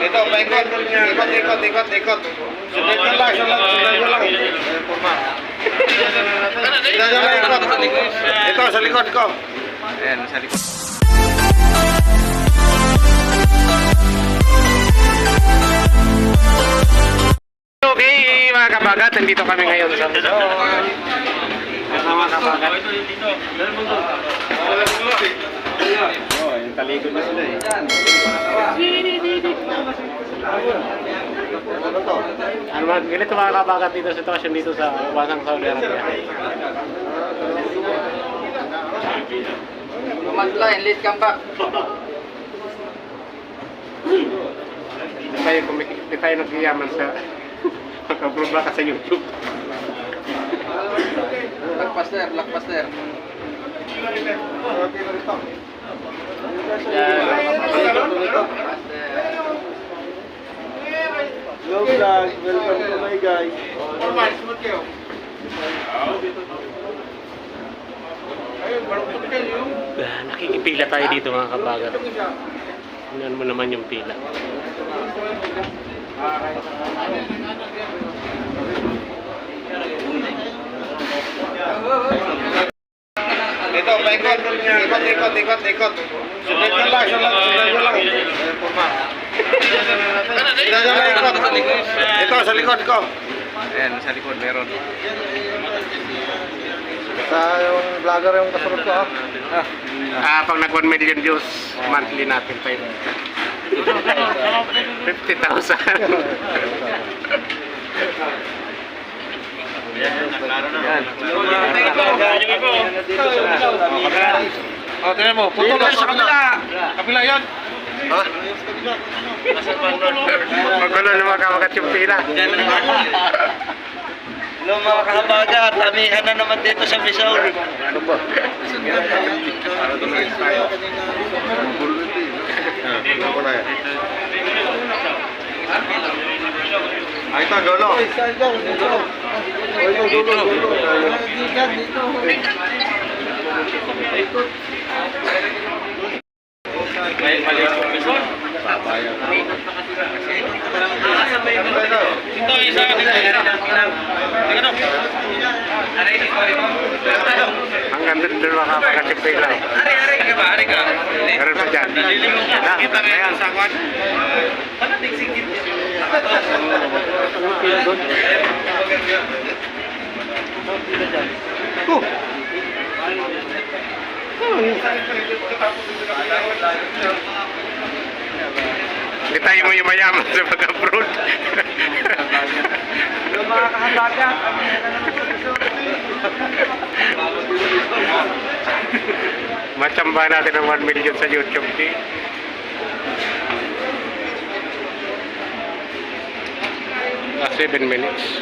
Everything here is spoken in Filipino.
Dito, paikot. Ikot, ikot, ikot, ikot. Sunod nyo lang, sunod, sunod nyo lang. Sunod nyo lang, ikot. Ito, sa likod ko. Ayan, sa likod. Okay, mga kabagat, nandito kami ngayon sa Kasama kabagat. Oh, yung talikod na sila eh. Ano to? Ano mga ganito mga kabagat dito sitwasyon dito sa Basang Saudi Arabia. Mag-line, lead come back. Hindi tayo, hindi tayo nagyayaman sa pagka-vlog ka sa YouTube. Lagpas there, lagpas vlog, welcome to my guys. Ah, nakikipila tayo dito mga kabagat. Tingnan mo naman yung pila. Dito, paikot. Ikot, ikot, ikot, ikot. Sunod nyo lang, sunod nyo lang. Sunod nyo lang, ikot. Ito, sa likod ko. Ayan, sa likod meron. Sa yung vlogger yung kasunod ko ah. Ah, pag nag 1 million views, monthly natin pa yun. 50,000. Oh, tingnan mo. Puto lang sa kabila. Kabila yan. Ha? Magulo na yung pila. Hello mga kahabagat, amihan na naman dito sa Missouri. Ano ba? Ano na yan? Ay, ito, dulo. Ay, ito, dulo, dulo. Ito isa Ang ganda din mga kabagat yung pila. Ari, ari ka ba? Ari ka? Meron pa dyan. Kita ayan. sa kwan. Ano tigsingit? Oh! Hindi tayo mo yumayaman sa pag-abroad. Hello mga kahabagat, amihan na. Machamba natin ang 1 million sa YouTube. Di? Ah, 7 minutes.